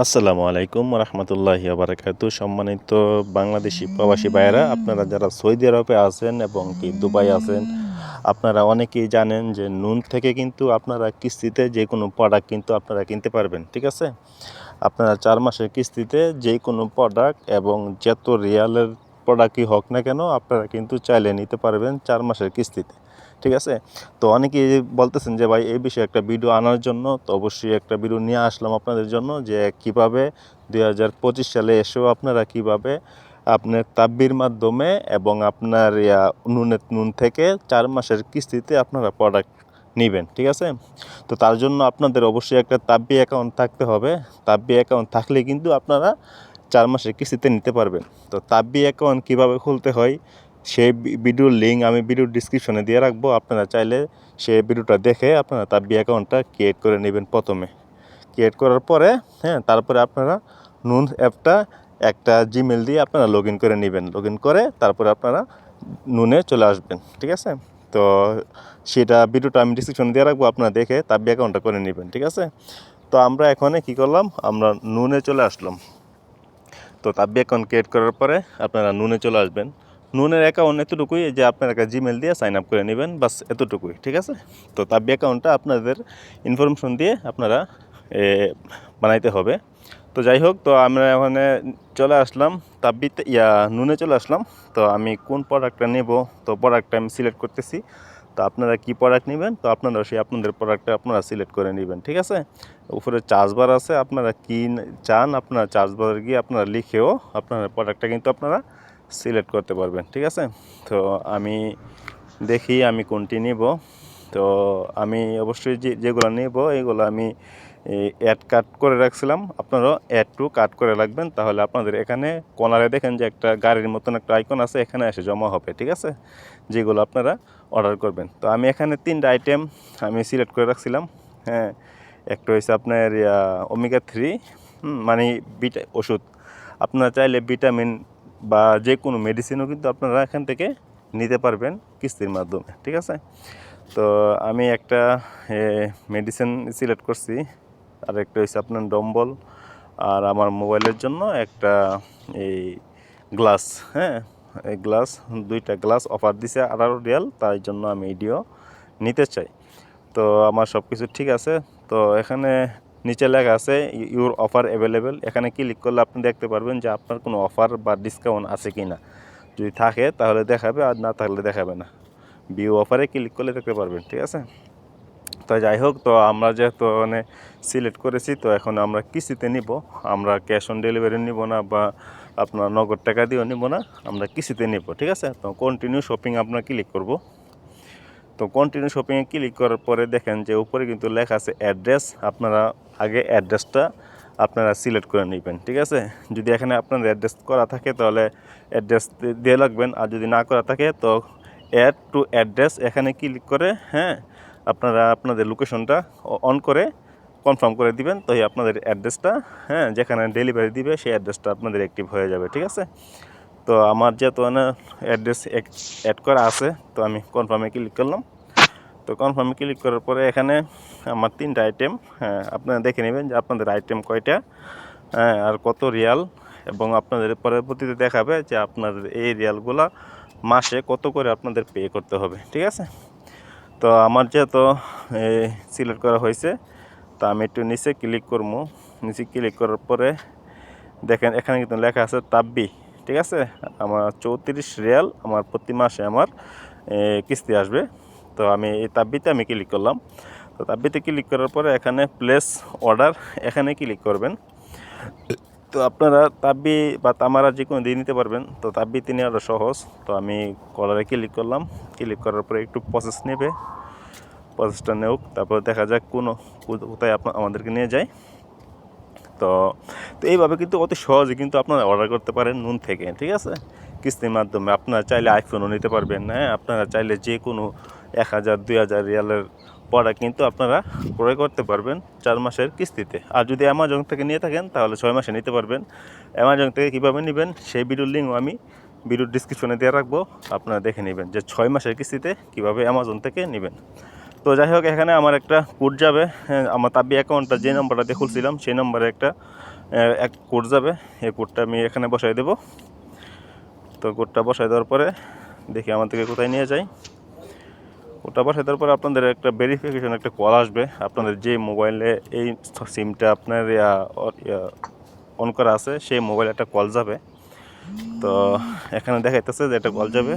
আসসালামু আলাইকুম রহমতুল্লাহি বারাকাতু সম্মানিত বাংলাদেশি প্রবাসী ভাইয়েরা, আপনারা যারা সৌদি আরবে আছেন এবং কি দুবাই আছেন, আপনারা অনেকেই জানেন যে নুন থেকে কিন্তু আপনারা কিস্তিতে যে কোনো প্রোডাক্ট কিন্তু আপনারা কিনতে পারবেন, ঠিক আছে? আপনারা চার মাসের কিস্তিতে যে কোনো প্রোডাক্ট এবং যত রিয়ালের প্রোডাক্টই হোক না কেন, আপনারা কিন্তু চাইলে নিতে পারবেন চার মাসের কিস্তিতে। ঠিক আছে? তো অনেকেই বলতেছেন যে, ভাই, এই বিষয়ে একটা ভিডিও আনার জন্য তো অবশ্যই একটা ভিডিও নিয়ে আসলাম আপনাদের জন্য যে, কীভাবে দুই হাজার পঁচিশ সালে এসেও আপনারা কীভাবে আপনার তাব্বির মাধ্যমে এবং আপনার ইয়া নুনের নুন থেকে চার মাসের কিস্তিতে আপনারা প্রোডাক্ট নেবেন। ঠিক আছে? তো তার জন্য আপনাদের অবশ্যই একটা তাব্বি অ্যাকাউন্ট থাকতে হবে। তাব্বি অ্যাকাউন্ট থাকলে কিন্তু আপনারা চার মাসের কিস্তিতে নিতে পারবেন। তো তাব্বি অ্যাকাউন্ট কীভাবে খুলতে হয় সেই ভিডিওর লিঙ্ক আমি ভিডিওর ডিসক্রিপশনে দিয়ে রাখব। আপনারা চাইলে সেই ভিডিওটা দেখে আপনারা তাব্বি অ্যাকাউন্টটা ক্রিয়েট করে নেবেন প্রথমে। ক্রিয়েট করার পরে হ্যাঁ তারপরে আপনারা নুন অ্যাপটা একটা জিমেল দিয়ে আপনারা লগ করে নেবেন। লগ করে তারপরে আপনারা নুনে চলে আসবেন, ঠিক আছে? তো সেটা ভিডিওটা আমি ডিসক্রিপশনে দিয়ে রাখব, আপনারা দেখে তাব্বি অ্যাকাউন্টটা করে নেবেন, ঠিক আছে? তো আমরা এখানে কি করলাম? আমরা নুনে চলে আসলাম। তো তাব্বি অ্যাকাউন্ট ক্রিয়েট করার পরে আপনারা নুনে চলে আসবেন। নুনের অ্যাকাউন্ট এতটুকুই যে আপনারা একটা জিমেল দিয়ে সাইন আপ করে নেবেন, বাস এতটুকুই, ঠিক আছে? তো তাব্বি অ্যাকাউন্টটা আপনাদের ইনফরমেশন দিয়ে আপনারা বানাইতে হবে। তো যাই হোক, তো আমরা ওখানে চলে আসলাম, তাব্বিতে, ইয়া, নুনে চলে আসলাম। তো আমি কোন প্রোডাক্টটা নেব, তো প্রোডাক্টটা আমি সিলেক্ট করতেছি। তো আপনারা কি প্রোডাক্ট নেবেন, তো আপনারা সেই আপনাদের প্রোডাক্টটা আপনারা সিলেক্ট করে নেবেন, ঠিক আছে? উপরে চার্জ বার আছে, আপনারা কি চান, আপনারা চার্জ বার গিয়ে আপনারা লিখেও আপনার প্রোডাক্টটা কিন্তু আপনারা সিলেক্ট করতে পারবেন, ঠিক আছে? তো আমি দেখি আমি কোনটি নিব। তো আমি অবশ্যই যে, যেগুলো নেব, এগুলো আমি অ্যাড কাট করে রাখছিলাম। আপনারাও অ্যাড টু কাট করে রাখবেন, তাহলে আপনাদের এখানে কর্নারে দেখেন যে একটা গাড়ির মতন একটা আইকন আছে, এখানে এসে জমা হবে, ঠিক আছে? যেগুলো আপনারা অর্ডার করবেন। তো আমি এখানে তিনটা আইটেম আমি সিলেক্ট করে রাখছিলাম হ্যাঁ? একটা হয়েছে আপনার ওমেগা থ্রি মানে বিটা, ওষুধ। আপনারা চাইলে ভিটামিন বা যে কোনো মেডিসিনও কিন্তু আপনারা এখান থেকে নিতে পারবেন কিস্তির মাধ্যমে, ঠিক আছে? তো আমি একটা মেডিসিন সিলেক্ট করছি। আর একটা হচ্ছে আপনার ডম্বল আর আমার মোবাইলের জন্য একটা, এই, গ্লাস হ্যাঁ? এই গ্লাস, দুইটা গ্লাস অফার দিছে আঠারো রিয়াল, তাই জন্য আমি এডিও নিতে চাই। তো আমার সব কিছু ঠিক আছে। তো এখানে নিচে লেখা আছে ইউর অফার অ্যাভেলেবেল এখানে ক্লিক করলে আপনি দেখতে পারবেন যে আপনার কোনো অফার বা ডিসকাউন্ট আছে কি না যদি থাকে তাহলে দেখাবে, আর না থাকলে দেখাবে না। বিউ অফারে ক্লিক করলে দেখতে পারবেন, ঠিক আছে? তো যাই হোক, তো আমরা যেহেতু মানে সিলেক্ট করেছি, তো এখন আমরা কিস্তিতে নিব। আমরা ক্যাশ অন ডেলিভারি নিব না বা আপনার নগদ টাকা দিয়েও নিব না, আমরা কিস্তিতে নিব, ঠিক আছে? তো কন্টিনিউ শপিং আপনার ক্লিক করব। তো কন্টিনিউ শপিংয়ে ক্লিক করার পরে দেখেন যে উপরে কিন্তু লেখা আছে অ্যাড্রেস আপনারা আগে অ্যাড্রেসটা আপনারা সিলেক্ট করে নেবেন, ঠিক আছে? যদি এখানে আপনাদের অ্যাড্রেস করা থাকে তাহলে অ্যাড্রেস দিয়ে লাগবেন আর যদি না করা থাকে তো অ্যাড টু অ্যাড্রেস এখানে ক্লিক করে হ্যাঁ আপনারা আপনাদের লোকেশনটা অন করে কনফার্ম করে দিবেন তো আপনাদের অ্যাড্রেসটা হ্যাঁ যেখানে ডেলিভারি দিবে সেই অ্যাড্রেসটা আপনাদের অ্যাক্টিভ হয়ে যাবে, ঠিক আছে? তো আমার যেহেতু অ্যাড্রেস অ্যাড করা আছে, তো আমি কনফার্মে ক্লিক করলাম। তো কনফার্মে ক্লিক করার পরে এখানে আমার তিনটা আইটেম হ্যাঁ আপনারা দেখে নেবেন যে আপনাদের আইটেম কয়টা হ্যাঁ আর কত রিয়াল এবং আপনাদের পরবর্তীতে দেখাবে যে আপনাদের এই রিয়ালগুলা মাসে কত করে আপনাদের পে করতে হবে, ঠিক আছে? তো আমার যেহেতু সিলেক্ট করা হয়েছে, তো আমি একটু নিচে ক্লিক করব। নিচে ক্লিক করার পরে দেখেন, এখানে কিন্তু লেখা আছে তাব্বি, ঠিক আছে? আমার চৌত্রিশ রিয়াল আমার প্রতি মাসে আমার কিস্তি আসবে। তো আমি এই তাব্বিতে আমি ক্লিক করলাম। তো তাব্বিতে ক্লিক করার পরে এখানে প্লেস অর্ডার এখানে ক্লিক করবেন। তো আপনারা তাব্বি বা তামারা যে কোনো দিয়ে নিতে পারবেন। তো তাব্বিতে আরও সহজ। তো আমি কলারে ক্লিক করলাম। ক্লিক করার পরে একটু প্রসেস নেবে। প্রসেসটা নেওক তারপর দেখা যাক কোনো, কোথায় আপনার আমাদেরকে নিয়ে যায়। তো তো এইভাবে কিন্তু অতি সহজে কিন্তু আপনারা অর্ডার করতে পারেন নুন থেকে, ঠিক আছে? কিস্তির মাধ্যমে। আপনারা চাইলে আইফোনও নিতে পারবেন হ্যাঁ? আপনারা চাইলে যে কোনো এক হাজার দুই হাজার রিয়ালের প্রোডাক্ট কিন্তু আপনারা ক্রয় করতে পারবেন চার মাসের কিস্তিতে। আর যদি অ্যামাজন থেকে নিয়ে থাকেন তাহলে ছয় মাসে নিতে পারবেন। অ্যামাজন থেকে কীভাবে নেবেন সেই ভিডিওর লিঙ্কও আমি ভিডিওর ডিসক্রিপশনে দিয়ে রাখব। আপনারা দেখে নেবেন যে ছয় মাসের কিস্তিতে কীভাবে অ্যামাজন থেকে নেবেন। তো যাই হোক এখানে আমার একটা কোড যাবে। হ্যাঁ, আমার তাব্বি অ্যাকাউন্টটা যে নম্বরটা দিয়ে খুলছিলাম সেই নম্বরে একটা এক কোড যাবে। এই কোডটা আমি এখানে বসাই দেব। তো কোডটা বসাই দেওয়ার পরে দেখি আমাদেরকে কোথায় নিয়ে যায় ওটা বসাই দেওয়ার পরে আপনাদের একটা ভেরিফিকেশন একটা কল আসবে। আপনাদের যে মোবাইলে এই সিমটা আপনার অন করা আছে, সেই মোবাইলে একটা কল যাবে। তো এখানে দেখাইতেছে যে একটা কল যাবে।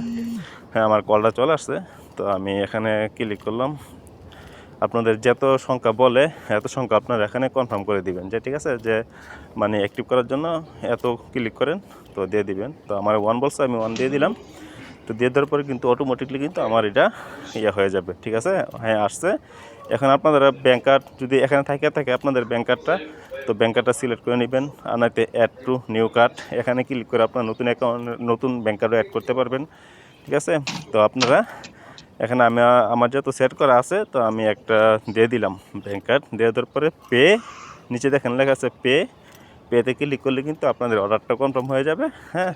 হ্যাঁ আমার কলটা চলে আসছে। তো আমি এখানে ক্লিক করলাম। আপনাদের যত সংখ্যা বলে, এত সংখ্যা আপনারা এখানে কনফার্ম করে দিবেন যে, ঠিক আছে? যে মানে অ্যাক্টিভ করার জন্য এত ক্লিক করেন, তো দিয়ে দিবেন। তো আমার ওয়ান বলছে, আমি ওয়ান দিয়ে দিলাম। তো দিয়ে দেওয়ার পরে কিন্তু অটোমেটিকলি কিন্তু আমার এটা ইয়ে হয়ে যাবে, ঠিক আছে? হ্যাঁ আসছে। এখন আপনারা ব্যাঙ্ক কার্ড যদি এখানে থাকে থাকে আপনাদের ব্যাংক কার্ডটা তো ব্যাঙ্ক কার্ডটা সিলেক্ট করে নেবেন। আর নাইতে অ্যাড টু নিউ কার্ড এখানে ক্লিক করে আপনার নতুন অ্যাকাউন্ট নতুন ব্যাংক কার্ডও অ্যাড করতে পারবেন, ঠিক আছে? তো আপনারা এখানে আমি, আমার যেহেতু সেট করা আছে, তো আমি একটা দিয়ে দিলাম ব্যাংক কার্ড দিয়ে দেওয়ার পরে পে নিচে দেখেন লেখা আছে পে পেতে ক্লিক করলে কিন্তু আপনাদের অর্ডারটা কনফার্ম হয়ে যাবে হ্যাঁ?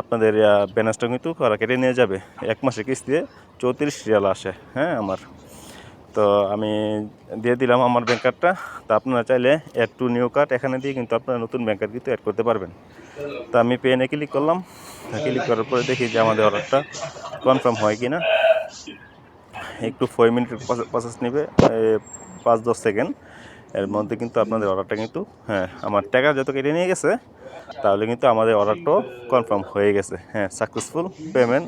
আপনাদের ব্যালেন্সটা কিন্তু ওরা কেটে নিয়ে যাবে। এক মাসে কিস্তিতে চৌত্রিশ রিয়াল আসে হ্যাঁ আমার। তো আমি দিয়ে দিলাম আমার ব্যাংক কার্ডটা তো আপনারা চাইলে অ্যাড টু নিউ কার্ড এখানে দিয়ে কিন্তু আপনারা নতুন ব্যাংক কার্ড কিন্তু অ্যাড করতে পারবেন। তো আমি পেনে ক্লিক করলাম। ক্লিক করার পরে দেখি যে আমাদের অর্ডারটা কনফার্ম হয় কি না একটু ফোর মিনিটের প্রসেস নেবে পাঁচ দশ সেকেন্ড এর মধ্যে কিন্তু আপনাদের অর্ডারটা কিন্তু হ্যাঁ আমার টাকা যত কেটে নিয়ে গেছে, তাহলে কিন্তু আমাদের অর্ডারটাও কনফার্ম হয়ে গেছে। হ্যাঁ সাকসেসফুল পেমেন্ট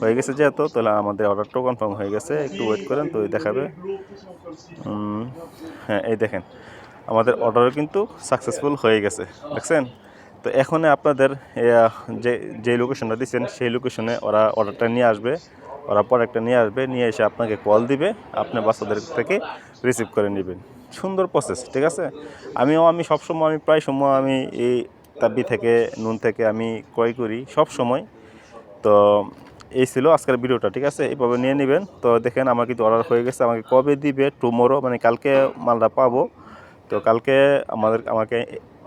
হয়ে গেছে যেহেতু, তাহলে আমাদের অর্ডারটাও কনফার্ম হয়ে গেছে। একটু ওয়েট করেন, তো দেখাবে। হ্যাঁ এই দেখেন, আমাদের অর্ডারও কিন্তু সাকসেসফুল হয়ে গেছে, দেখছেন? তো এখন আপনাদের যে যে লোকেশনটা দিচ্ছেন, সেই লোকেশনে ওরা অর্ডারটা নিয়ে আসবে। ওরা প্রোডাক্টটা নিয়ে আসবে, নিয়ে এসে আপনাকে কল দিবে, আপনি বাচ্চাদের থেকে রিসিভ করে নেবেন। সুন্দর প্রসেস ঠিক আছে? আমিও, আমি সবসময়, আমি প্রায় সময় আমি এই তাব্বি থেকে, নুন থেকে আমি ক্রয় করি সব সময় তো এই ছিল আজকের ভিডিওটা ঠিক আছে? এইভাবে নিয়ে নেবেন। তো দেখেন, আমার কিন্তু অর্ডার হয়ে গেছে, আমাকে কবে দিবে টুমোরো মানে কালকে মালটা পাবো। তো কালকে আমাদের, আমাকে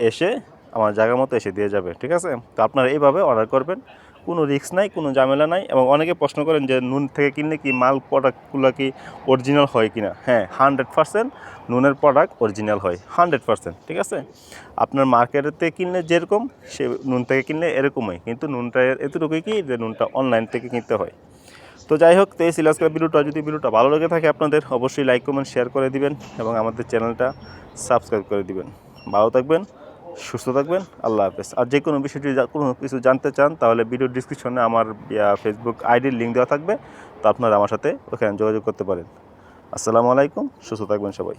এসে, আমার জায়গা মতো এসে দিয়ে যাবে, ঠিক আছে? তো আপনারা এইভাবে অর্ডার করবেন। কোনো রিস্ক নাই, কোনো ঝামেলা নাই এবং অনেকে প্রশ্ন করেন যে নুন থেকে কিনলে কি মাল প্রোডাক্টগুলো কি অরিজিনাল হয় কি না হ্যাঁ হান্ড্রেড পার্সেন্ট নুনের প্রোডাক্ট অরিজিনাল হয় হান্ড্রেড পার্সেন্ট ঠিক আছে? আপনার মার্কেটেতে কিনলে যেরকম, সে নুন থেকে কিনলে এরকমই, কিন্তু নুনটা এতটুকুই কি যে নুনটা অনলাইন থেকে কিনতে হয়। তো যাই হোক, তো এই ছিল আজকের ভিডিওটা। যদি ভিডিওটা ভালো লেগে থাকে আপনাদের, অবশ্যই লাইক কমেন্ট শেয়ার করে দিবেন এবং আমাদের চ্যানেলটা সাবস্ক্রাইব করে দিবেন। ভালো থাকবেন। সুস্থ থাকবেন, আল্লাহ হাফেজ। আর যে কোনো বিষয়টি কোনো কিছু জানতে চান, তাহলে ভিডিও ডিসক্রিপশনে আমার ফেসবুক আইডির লিঙ্ক দেওয়া থাকবে। তো আপনারা আমার সাথে ওখানে যোগাযোগ করতে পারেন। আসসালামু আলাইকুম, সুস্থ থাকবেন সবাই।